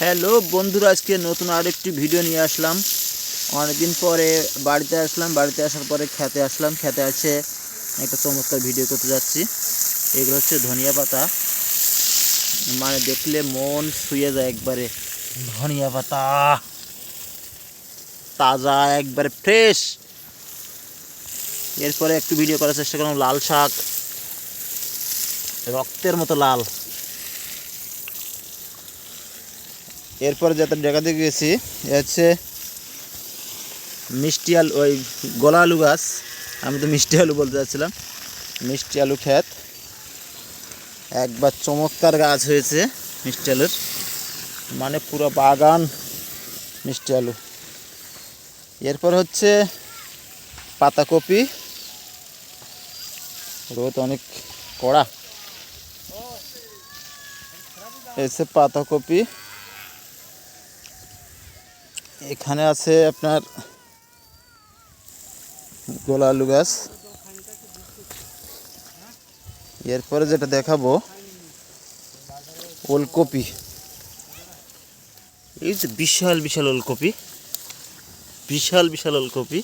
Hello বন্ধুরা, আজকে নতুন আরেকটি ভিডিও নিয়ে আসলাম। অনেকদিন পরে বাড়িতে আসলাম, বাড়িতে আসার পরে খেতে আসলাম। খেতে আছে একটা চমৎকার ভিডিও করতে যাচ্ছি। এগুলো হচ্ছে ধনিয়া পাতা। মানে দেখলে মন শুয়ে যায় একবারে। ধনিয়া পাতা। তাজা, একবারে ফ্রেশ এরপরে একটু ভিডিও করার চেষ্টা করলাম, লাল শাক। রক্তের মতো লাল। এরপরে যাতে দেখাতে গেছি, এ হচ্ছে মিষ্টি আলু, ওই গলা আলু গাছ। আমি তো মিষ্টি আলু বলতে চাচ্ছিলাম মিষ্টি আলু ক্ষেত। একবার চমৎকার গাছ হয়েছে মিষ্টি আলুর। মানে পুরো বাগান মিষ্টি আলু। এরপর হচ্ছে পাতাকপি। রোদ অনেক কড়া। এসে পাতাকপি। এখানে আছে আপনার গোলা আলু গাছ। এরপরে যেটা দেখাবো, ওলকপি। এই যে বিশাল বিশাল ওলকপি। বিশাল বিশাল ওলকপি।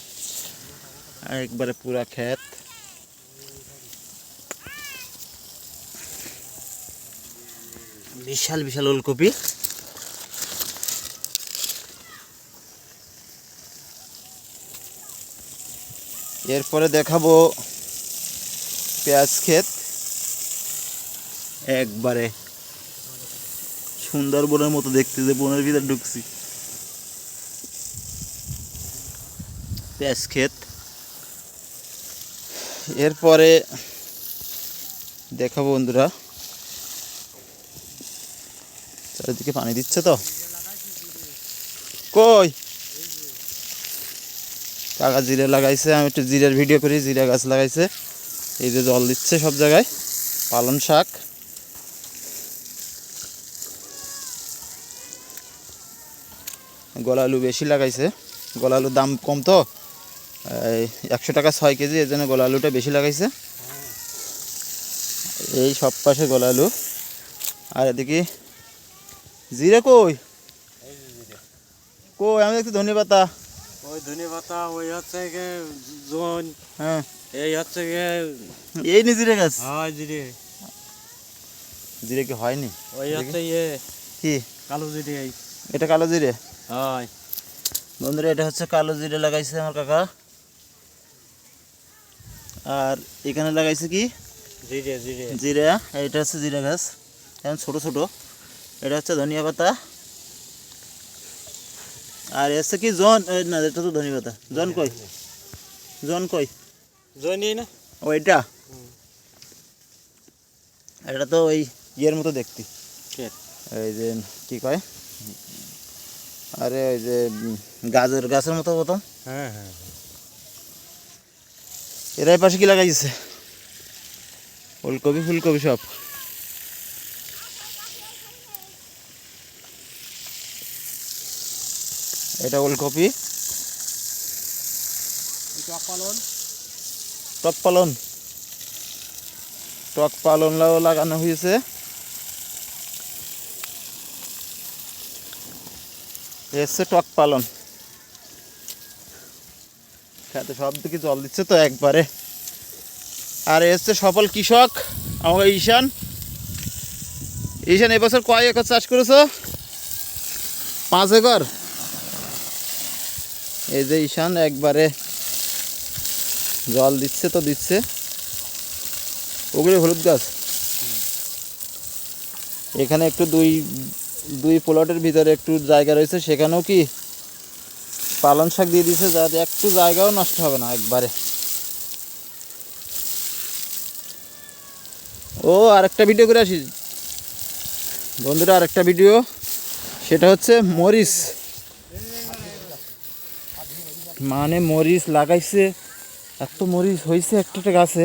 একবারে পুরা ক্ষেত। বিশাল বিশাল ওলকপি। এরপরে দেখাবো পেঁয়াজ ক্ষেত। একবারে সুন্দরবনের মতো দেখতে যে বনের ভিতরে ঢুকছি। পেঁয়াজ ক্ষেত। এরপরে দেখাবো বন্ধুরা। চারিদিকে পানি দিচ্ছে তো? কই? কাকা জিরে লাগাইছে আমি একটু জিরের ভিডিও করি জিরা গাছ লাগাইছে। এই যে জল দিচ্ছে সব জায়গায়। পালন শাক। গলা আলু বেশি লাগাইছে। গলা আলুর দাম কম তো। এই একশো টাকা ছয় কেজি এর জন্য গলা আলুটা বেশি লাগাইছে। এই সব পাশে গলা আলু। আর এদিকে জিরে কই? কই? আমি দেখছি ধনে পাতা। ওই ধনে পাতা ওই হচ্ছে গিয়ে জোন হ্যাঁ। এই হচ্ছে গিয়ে এই নি জিরে গাছ। হয় জিরে। জিরে কি হয়নি? ওই হচ্ছে ইয়ে কি? কালো জিরে এই। এটা কালো জিরে? হয়। বন্ধুরা এটা হচ্ছে কালো জিরে লাগাইছে আমার কাকা। আর এখানে লাগাইছে কি? জিরে জিরে। জিরা এটা হচ্ছে জিরা গাছ। এখন ছোট ছোট। এটা হচ্ছে ধনিয়া পাতা। আর এসে কি জন? না এটা তো ধনী কথা। জন কই? জন কই? জনি না? ওইটা এটা? তো ওই ইয়ের মতো দেখতে? এই যে কি কয়? আরে ওই যে গাজর গাছের মতো প্রথম হ্যাঁ। হ্যাঁ এরা এই পাশে কি লাগাইছে? ফুলকপি ফুলকপি সব। এটা ওলকপি। পালন। টক পালন। টক পালনটাও লাগানো হয়েছে। এ হচ্ছে টক পালন। খেতে সব দিকে জল দিচ্ছে তো একবারে। আর এ হচ্ছে সফল কৃষক আমাকে ঈশান। ঈশান এবছর কয় একর চাষ করেছ? পাঁচ একর। এই যে ঈশান, একবারে জল দিচ্ছে তো দিচ্ছে। ওগুলো হলুদ গাছ? এখানে একটু দুই দুই প্লটের ভিতরে একটু জায়গা রয়েছে, সেখানেও কি পালন শাক দিয়ে দিয়েছে, যাতে একটু জায়গাও নষ্ট হবে না একবারে। ও, আরেকটা ভিডিও করে আসি। বন্ধুরা, আরেকটা ভিডিও সেটা হচ্ছে মরিচ। মানে মরিচ লাগাইছে, এত মরিচ হয়েছে একটা গাছে।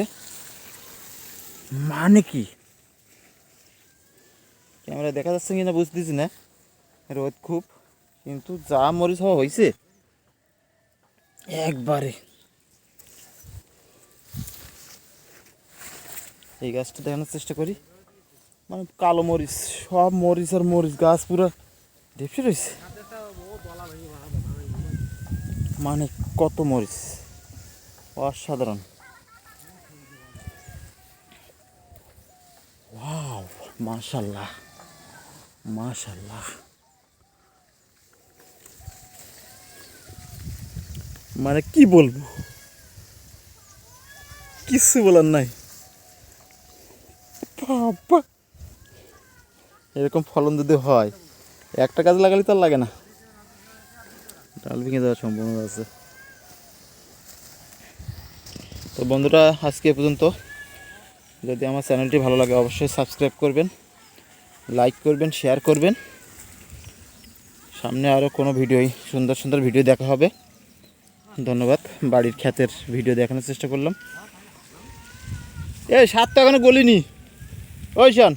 মানে কি? ক্যামেরা দেখা যাচ্ছে কিনা বুঝতেছি না। রোদ খুব, কিন্তু যা মরিচ হওয়া হয়েছে একবারে। এই গাছটা দেখানোর চেষ্টা করি। মানে কালো মরিচ, সব মরিচ আর মরিচ গাছ পুরো ঢেপসে রয়েছে মানে কত মরিচ? অসাধারণ। ওয়াও মাশাল্লাহ মাশাল্লাহ মানে কি বলব? কিছু বলার নাই। এরকম ফলন যদি হয়, একটা কাজ লাগালে তো লাগে না। ডাল ভেঙে যাওয়ার সম্ভাবনা আছে। তো বন্ধুরা, আজকে পর্যন্ত। যদি আমার চ্যানেলটি ভালো লাগে, অবশ্যই সাবস্ক্রাইব করবেন, লাইক করবেন, শেয়ার করবেন। সামনে আরও কোনো ভিডিওই, সুন্দর সুন্দর ভিডিও দেখা হবে। ধন্যবাদ, বাড়ির খ্যাতের ভিডিও দেখানোর চেষ্টা করলাম। এই সাত তো এখনও গলিনি। ওই, শান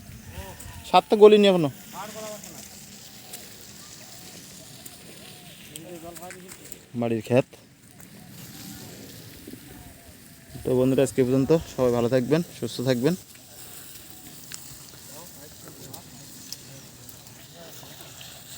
সাত তো গলিনি এখনও। বাড়ির খ্যাত তো বন্ধুরা আজকে পর্যন্ত। সবাই ভালো থাকবেন সুস্থ থাকবেন।